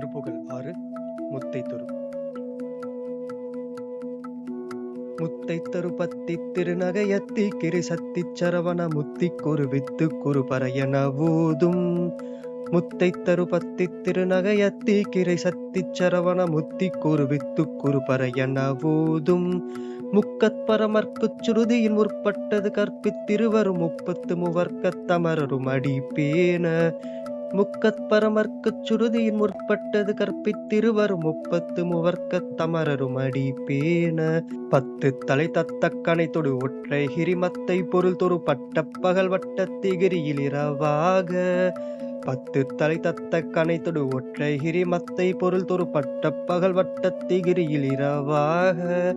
திருப்புகள் ஆறு முத்தை தரு. முத்தை தரு பத்தி திருநகையத்தி கிரி சத்தி சரவண முத்தி குரு வித்து குரு பரையன ஊதும். முத்தை தரு பத்தி திருநகையத்தி கிரை சத்தி சரவண முத்தி குரு வித்து குரு பரையன ஊதும். முக்கத் முக்கத்பரமர்க்குச் சுருதியின் முற்பட்டது கற்பித்திருவரும் முப்பத்து முவர்க்கத் தமரரும் அடிப்பேன முக்கத்பரமர்க்குச் சுருதியின் முற்பட்டது கற்பித்திருவரும் முப்பத்து முவர்க்கத் தமரரும் அடிப்பேன. பத்து தலை தத்தக்கனை தொடு ஒற்றை ஹிரிமத்தை பொருள் தொரு பட்ட பகல் வட்ட திகிரியில் இரவாக. பத்து தலை தத்த தொடு ஒற்றை ஹிரிமத்தை பொருள் தொரு பட்ட பகல் வட்ட திகிரியில் இரவாக.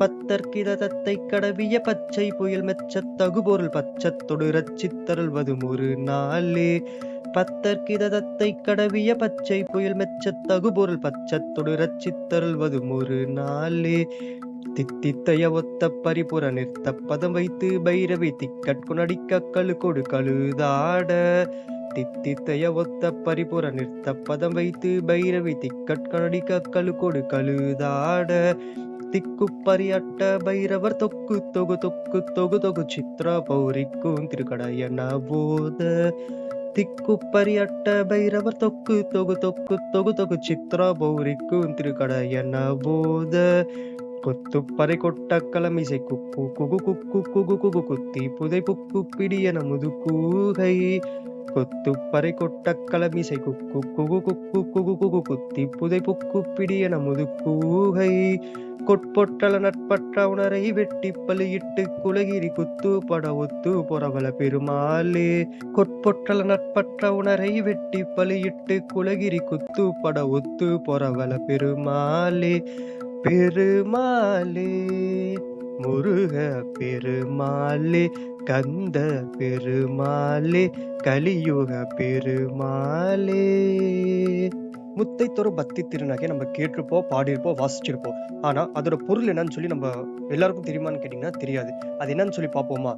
பத்தற்கிதத்தை கடவிய பச்சை புயல் மெச்சத் தகுபொருள் பச்சத்தொடு ரச்சித்தருள்வதும் ஒரு நாளே. பத்தற்கிதத்தை கடவிய பச்சை புயல் மெச்சத் தகுபொருள் பச்சத்தொடு ரச்சித்தருள்வது ஒரு நாளே தித்தித்தைய ஒத்த பரிபுற நிறுத்த பதம் வைத்து பைரவி திக்கட்குணடிக்க கழு கொடு கழுதாட. தித்தித்தைய ஒத்த பரிபுற நிறுத்த பதம் வைத்து பைரவி திக்கட்கணடிக்க கழு கொடு கழுதாட. திக்கு பரியட்ட பைரவர் தொக்கு தொகு தொக்கு தொகு தொகு சித்ரா பௌரிக்கும் திருக்கடையன போத. திக்கு பைரவர் தொக்கு தொகு தொக்கு தொகு தொகு சித்ரா பௌரிக்கும் திருக்கடையன போத? கொத்து பறை கொட்ட கலமிசை குக்கு குகு குக்கு குகு குகு குத்தி புதை புக்கு பிடியன முதுக்கூகை கொத்து பறை கொட்ட கலமிசை குக்கு குகு குக்கு குகு குகு குத்தி புதை புக்கு பிடியன முதுக்கூகை. கொட்பொட்டல நட்பற்ற உணரை வெட்டி பலியிட்டு குலகிரி குத்து பட ஒத்து பொறவல பெருமாளே. கொட்பொட்டல நட்பற்ற உணரை வெட்டி பலியிட்டு குலகிரி குத்து பட ஒத்து பொறவல பெருமாளே. பெருமாளே முருக பெருமாளே. கந்த பெருமாளே கலியுக பெருமாளே. முத்தை பக்தி திருநகை நம்ம கேட்டிருப்போம் பாடியிருப்போம் வாசிச்சிருப்போம். ஆனா அதோட பொருள் என்னன்னு சொல்லி நம்ம எல்லாருக்கும் தெரியுமான்னு கேட்டீங்கன்னா தெரியாது. அது என்னன்னு சொல்லி பார்ப்போமா?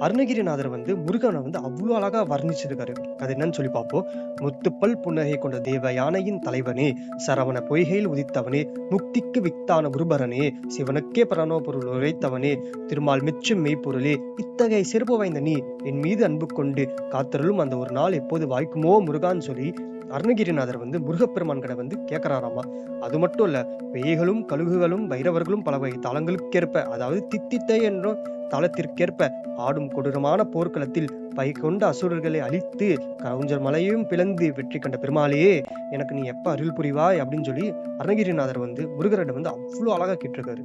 அருணகிரிநாதர் வந்து முருகனை வந்து அவ்வளோ அழகா வர்ணிச்சிருக்காரு. அது என்னன்னு சொல்லி பார்ப்போம். முத்துப்பல் புன்னகை கொண்ட தேவ யானையின் தலைவனே சரவண பொய்கையில் உதித்தவனே முக்திக்கு வித்தான குருபரனே சிவனுக்கே பிரணவ பொருள் உரைத்தவனே திருமால் மெச்சும் மெய்ப்பொருளே இத்தகைய சிறப்பு வாய்ந்த நீ என் மீது அன்பு கொண்டு காத்தருளும் அந்த ஒரு நாள் எப்போது வாய்க்குமோ முருகான்னு சொல்லி அருணகிரிநாதர் வந்து முருகப்பெருமான் கடை வந்து கேட்கிறாராமா அது மட்டும் இல்ல பேய்களும் கழுகுகளும் பைரவர்களும் பல வகை தலங்களுக்கேற்ப அதாவது தித்தித்தை என்றும் தளத்திற்கேற்ப ஆடும் கொடூரமான போர்க்களத்தில் பை கொண்ட அசுரர்களை அழித்து கவுஞ்சர் மலையையும் பிளந்து வெற்றி கண்ட பெருமாளையே எனக்கு நீ எப்ப அருள் புரிவாய் அப்படின்னு சொல்லி அருணகிரிநாதர் வந்து முருகரிடம் வந்து அவ்வளோ அழகா கேட்டிருக்காரு.